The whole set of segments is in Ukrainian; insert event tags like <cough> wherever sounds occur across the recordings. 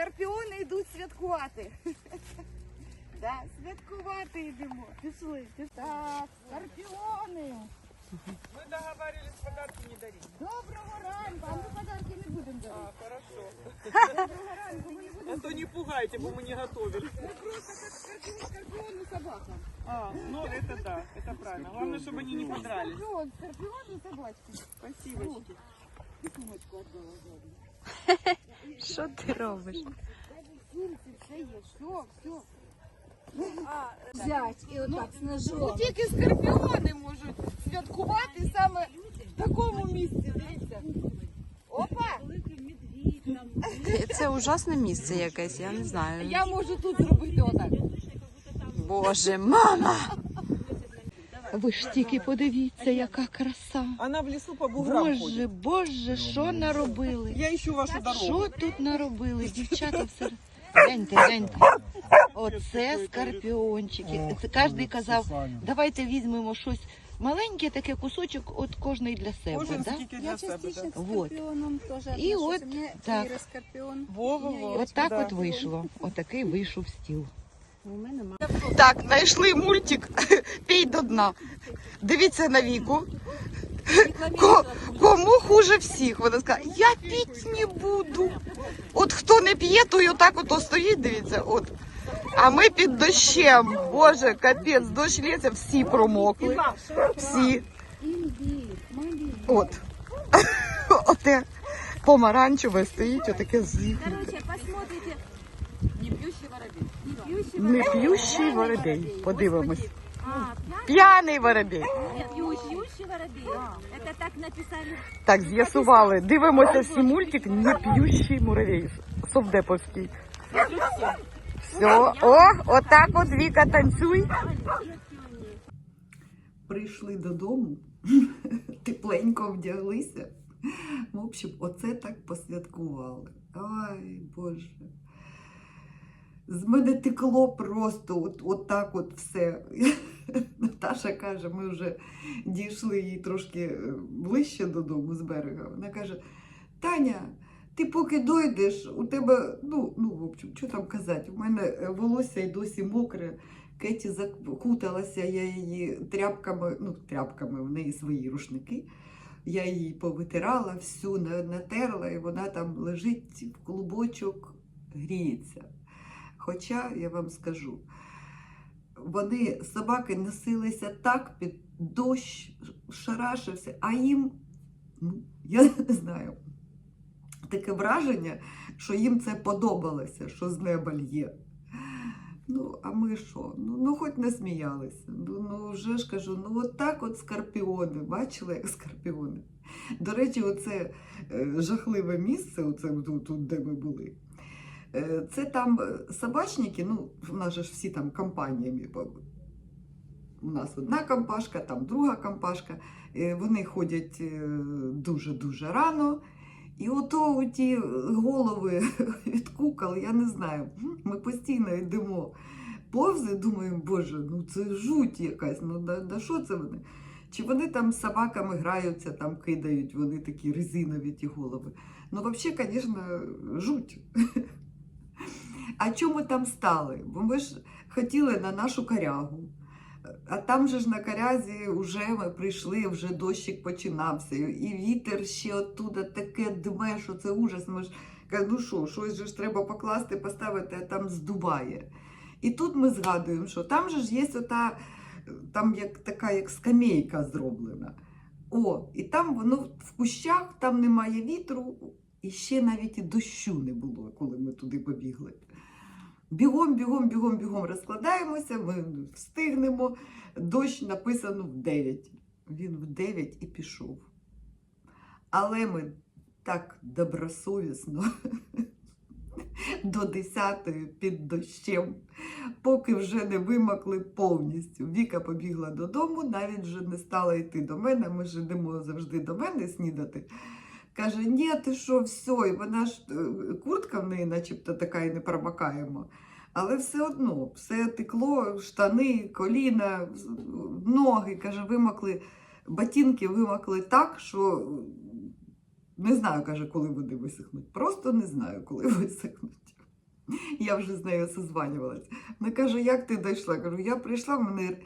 скорпіони йдуть святкувати. <laughs> Да, святкувати йдемо. Пішли. пішли. Так, скорпіони. Мы договаривались подарки не дарить. Доброго ранку. А ми подарки не будемо А, давати. хорошо. Доброго ранку. Ми не будемо. А то не пугайте, бо мы не готовили. Ми просто як скорпіон, скорпіон і собака. А, ну это да, это правильно. Главное, чтобы они не подрались. Скорпіон, скорпіон і собачки. Спасибо. І сумочку віддала ззаду. <laughs> Що ти робиш? Сумці, є. Все, все. взять і отак з ножом. Ну тільки скорпіони можуть святкувати саме в такому місці. Дивіться. Опа! Це ужасне місце якесь, я не знаю. Я можу тут зробити отак. Боже, мама! Ви ж тільки подивіться, яка краса. Она в лесу по буграм Боже, боже, що наробили? Я ищу вашу дорогу. Що тут наробили? Дівчата все. <laughs> Гляньте, гляньте. Оце скорпіончики. Це кожен казав, давайте візьмемо щось маленьке, таке кусочок от кожний для себе. Кожен Да? скільки Я для себе. частично Да. Вот. тоже И отношусь. вот У так. Іра скорпіон. Вова, Вова. От так да. от вийшло. Отакий вийшов стіл. У мене мама. Так, знайшли мультик <laughs> Пій до дна. Дивіться на віку. Ко- кому хуже всіх? Вона сказала, я піть не буду. От хто не п'є, той отак от стоїть, дивіться, от. А ми під дощем. Боже, капець, дощ лється, всі промокли. Всі. От. <laughs> Оте помаранчеве стоїть, отаке з'їхнуте. Не п'ющий воробей. Подивимось. А, П'яний воробей. Это так написали. Так, з'ясували. Дивимося всі мультик не п'ющий муравей. Совдеповський. Все, о, отак от Віка танцюй. Прийшли додому, <laughs> тепленько вдяглися. В общем, оце так посвяткували. Ай, Боже. З мене текло просто от, от так от все. <laughs> Наташа каже, ми вже дійшли їй трошки е, ближче додому з берега. Вона каже: Таня, ти поки дойдеш, у тебе, ну, ну в общем, що там казати, у мене е, волосся й досі мокре. Кеті закуталася, я її тряпками, ну, тряпками, в неї свої рушники. Я її повитирала, всю натерла, і вона там лежить в клубочок, гріється. Хоча я вам скажу, вони, собаки, носилися так під дощ, шарашився, а їм, ну, я <laughs> не знаю, таке враження, що їм це подобалося, що з неба лє. Ну, а ми що? Ну, ну хоч не сміялися. Ну, ну вже ж кажу, ну от так от скорпіони, бачили, як скорпіони. До речі, оце е, жахливе місце, оце тут, де ми були. Е, Це там е, собачники, ну, в нас же ж всі там компаніями. У нас одна компашка, там друга компашка. Е, Вони ходять дуже-дуже рано. І ото ті голови <laughs> від кукол, я не знаю. Ми постійно йдемо повзи, думаємо, боже, ну це жуть якась, ну да, да що це вони? Чи вони там з собаками граються, там кидають, вони такі резинові ті голови. Ну, взагалі, звісно, жуть. <laughs> А чому там стали? Бо ми ж хотіли на нашу корягу. А там же ж на корязі вже ми прийшли, вже дощик починався. І вітер ще оттуда таке дме, що це ужас. Ми ж кажу, ну що, щось же ж треба покласти, поставити, а там здуває. І тут ми згадуємо, що там же ж є ота, там як така як скамейка зроблена. О, і там воно в кущах, там немає вітру, і ще навіть і дощу не було, коли ми туди побігли. Бігом, бігом, бігом, бігом розкладаємося, ми встигнемо. Дощ написано в 9. Він в 9 і пішов. Але ми так добросовісно <laughs> до 10 під дощем, поки вже не вимокли повністю. Віка побігла додому, навіть вже не стала йти до мене. Ми ж йдемо завжди до мене снідати. Каже, ні, ти що, все, і вона ж е, куртка в неї, начебто, така і не промокаємо. Але все одно, все текло, штани, коліна, ноги, каже, вимокли, ботинки вимокли так, що не знаю, каже, коли вони висохнуть. Просто не знаю, коли <laughs> висохнуть. Я вже з нею созванювалась. Вона каже, як ти дійшла? Кажу, я прийшла, в мене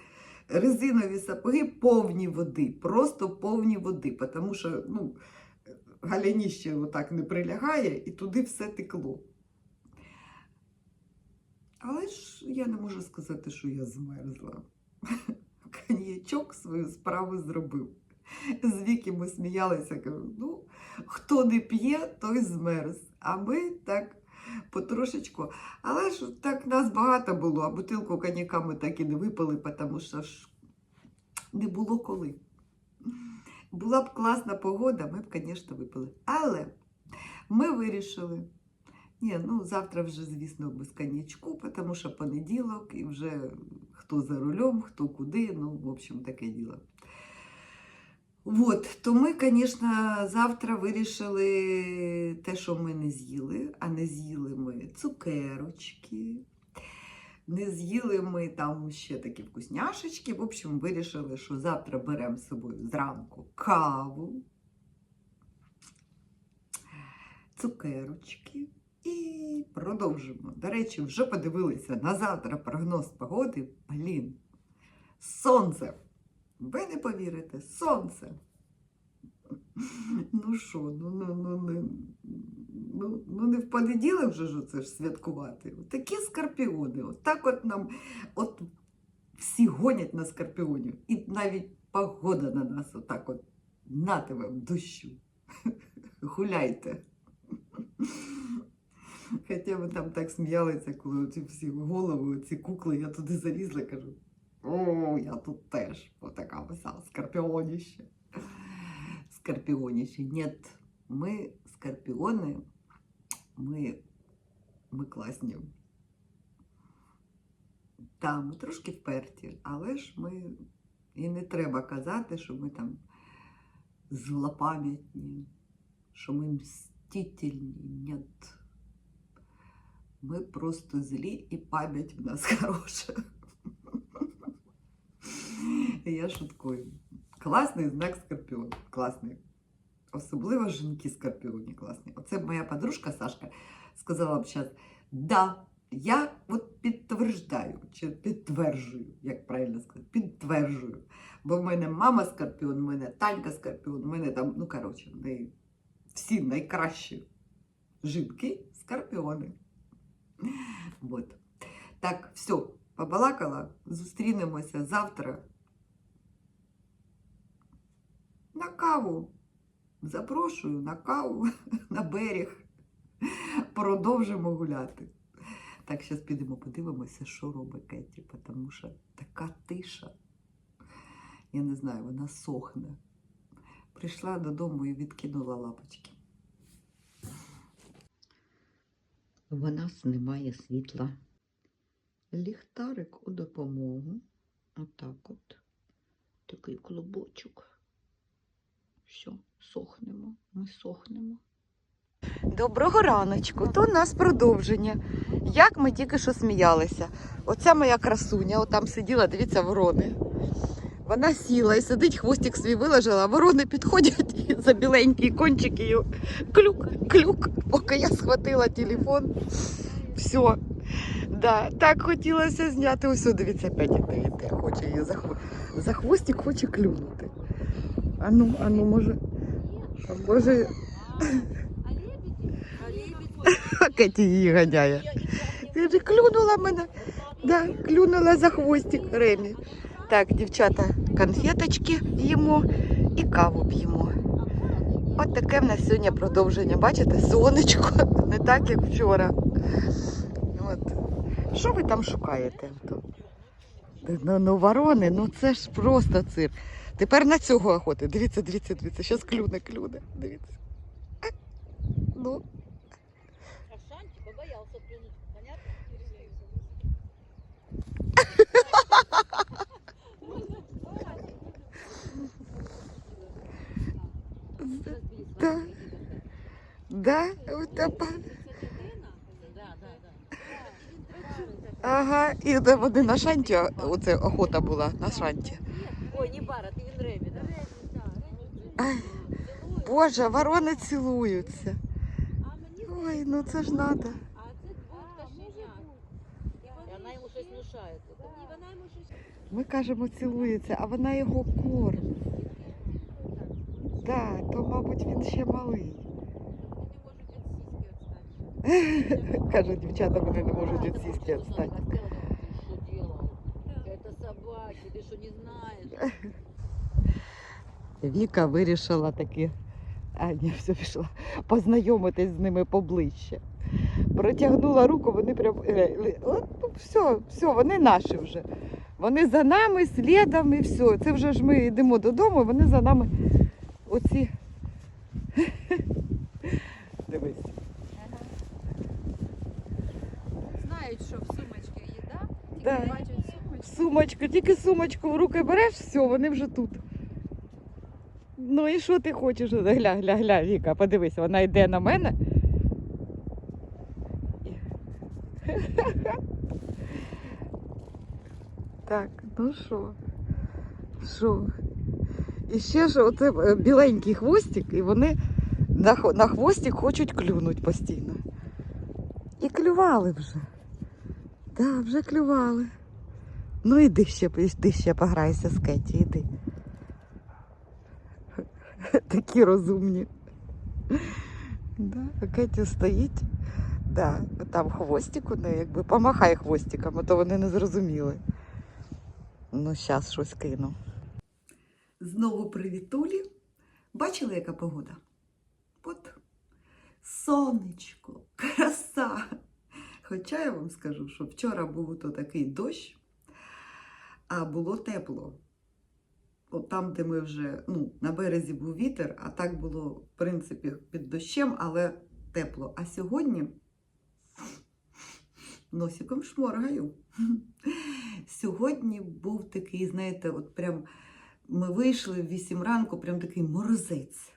резинові сапоги повні води, просто повні води, тому що ну, галяніще отак не прилягає і туди все текло. Але ж я не можу сказати, що я змерзла. <laughs> Коньячок свою справу зробив. З віки ми сміялися, кажу, ну, хто не п'є, той змерз. А ми так потрошечку. Але ж так нас багато було, а бутилку коньяка ми так і не випили, тому що ж не було коли. Була б класна погода, ми б, звісно, випили. Але ми вирішили. Ні, ну завтра вже, звісно, без коньячку, тому що понеділок і вже хто за рулем, хто куди, ну, в общем, таке діло. От, то ми, звісно, завтра вирішили те, що ми не з'їли, а не з'їли ми цукерочки, не з'їли ми там ще такі вкусняшечки. В общем, вирішили, що завтра беремо з собою зранку каву, цукерочки і продовжимо. До речі, вже подивилися на завтра прогноз погоди. Блін, сонце. Ви не повірите, сонце. Ну що, ну, ну, ну, не, ну, ну не в понеділок вже ж це ж святкувати. Такі скорпіони. От так от нам от всі гонять на скорпіонів. І навіть погода на нас отак от нате вам дощу. Гуляйте. Хоча ми там так сміялися, коли ці всі голови, ці кукли, я туди залізла, кажу. О, я тут теж отака вся скорпіоніще. Скорпіоніще. Нет, ми скорпіони, ми, ми класні. Так, ми трошки вперті, але ж ми і не треба казати, що ми там злопам'ятні, що ми мстительні. Нет. Ми просто злі і пам'ять в нас <laughs> хороша. Я шуткую. Класний знак скорпіон. Класний. Особливо жінки скорпіоні класні. Оце моя подружка Сашка сказала б зараз, да, я от підтверждаю, чи підтверджую, як правильно сказати, підтверджую. Бо в мене мама скорпіон, в мене Танька скорпіон, в мене там, ну коротше, всі найкращі жінки скорпіони. Вот. Так, все, побалакала. Зустрінемося завтра. На каву. Запрошую на каву, <laughs> на берег. Продовжимо гуляти. Так, зараз підемо подивимося, що робить Кеті, тому що така тиша. Я не знаю, вона сохне. Прийшла додому і відкинула лапочки. В нас немає світла. Ліхтарик у допомогу. Отак от. Такий клубочок. Все, сохнемо. Ми сохнемо. Доброго раночку. То у нас продовження. Як ми тільки що сміялися. Оця моя красуня, отам сиділа, дивіться, ворони. Вона сіла і сидить, хвостик свій виложила, а ворони підходять <laughs> за біленький кончик її клюк, клюк, поки я схватила телефон. Все. Да, так хотілося зняти. Ось, дивіться, опять хоче її за хвостик, хоче клюнути. Ану, ану, може. А може, <laughs> Кеті її ганяє. Клюнула мене. Да, клюнула за хвостик Ремі. Так, дівчата, конфеточки їмо і каву п'ємо. От таке в нас сьогодні продовження. Бачите, сонечко, <laughs> не так, як вчора. От. Що ви там шукаєте? Ну, ну ворони, ну це ж просто цирк. Тепер на цього охоти. Дивіться, дивіться, дивіться. Щас клюне, клюне. Дивіться. Ну, Аршанчик побоялся плюнуть, понятно? да. Да, от тепер. Да, да, да. Ага, і де вони на шанті, оце охота була на шанті. Ой, не бара, ты він Ремі, да? Ай, Боже, ворони цілуються. Ой, ну це ж надо. А це двох мешает. Это І вона йому щось Ми кажемо, цілується, а вона його кормить. Так, то, мабуть, він ще малий. <laughs> Кажуть, дівчата, вони не можуть від сіськи відстати. Что делал? Это собаки, ты что не знаешь? <laughs> Віка вирішила таки, а ні, все пішла, познайомитись з ними поближче. Протягнула руку, вони прям. е, е, От, ну, все, все, вони наші вже. Вони за нами, слідом і все. Це вже ж ми йдемо додому, вони за нами оці. <laughs> Дивись. Знають, що в сумочці їда, тільки Да. бачать сумочку. Сумочку, тільки сумочку в руки береш, все, вони вже тут. Ну і що ти хочеш? Гля, гля, гля, Віка, подивись, вона йде на мене. Так, ну що? Що? І ще ж оце е, біленький хвостик, і вони на, на хвостик хочуть клюнуть постійно. І клювали вже. Так, да, вже клювали. Ну іди ще, іди ще пограйся з Кеті, іди. Такі розумні. Да, а Кеті стоїть. Да, там хвостик у неї, якби помахай хвостиком, а то вони не зрозуміли. Ну, зараз щось кину. Знову привітулі. Бачили, яка погода? От сонечко, краса. Хоча я вам скажу, що вчора був ото такий дощ, а було тепло. Там, де ми вже, ну, на березі був вітер, а так було, в принципі, під дощем, але тепло. А сьогодні носиком шморгаю. Сьогодні був такий, знаєте, от прям ми вийшли в 8 ранку, прям такий морозець.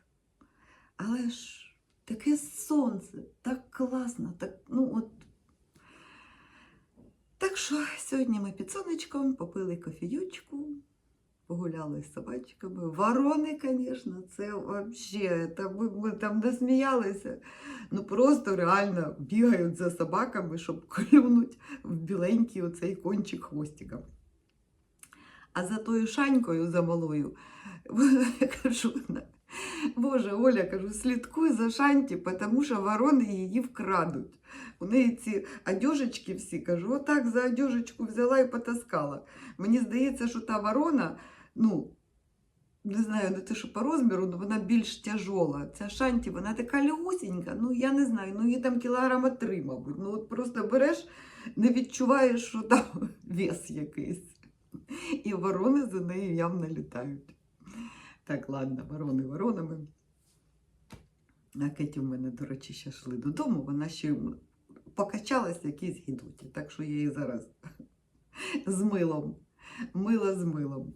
Але ж таке сонце, так класно, так, ну от. Так що сьогодні ми під сонечком попили кофійочку, погуляли з собачками. Ворони, звісно, це взагалі, ми, ми там не сміялися. Ну просто реально бігають за собаками, щоб клюнуть в біленький оцей кончик хвостика. А за тою шанькою за малою, <laughs> кажу, Боже, Оля, кажу, слідкуй за шанті, тому що ворони її вкрадуть. У неї ці одежечки всі, кажу, отак за одежечку взяла і потаскала. Мені здається, що та ворона, ну, не знаю, не те, що по розміру, але вона більш тяжола. Ця шанті, вона така легусінька, ну я не знаю, ну її там кілограма три, мабуть. Ну от просто береш, не відчуваєш, що там <laughs> вес якийсь. І ворони за нею явно літають. Так, ладно, ворони воронами. А Кеті в мене, до речі, ще йшли додому, вона ще покачалась в якійсь гідоті. Так що я її зараз <laughs> з милом. Мила з милом.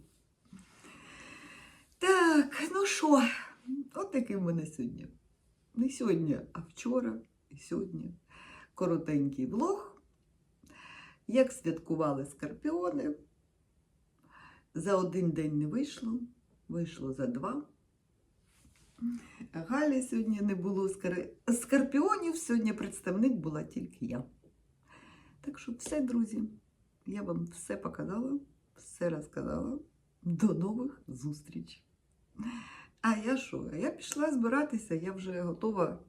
Так, ну що, от такий в мене сьогодні. Не сьогодні, а вчора і сьогодні. Коротенький влог. Як святкували скорпіони. За один день не вийшло, вийшло за два. Галі сьогодні не було скорпіонів, сьогодні представник була тільки я. Так що все, друзі, я вам все показала, все розказала. До нових зустріч. А я що? Я пішла збиратися, я вже готова.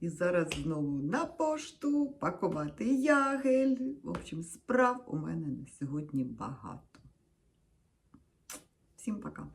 І зараз знову на пошту пакувати ягель. В общем, справ у мене на сьогодні багато. Всім пока.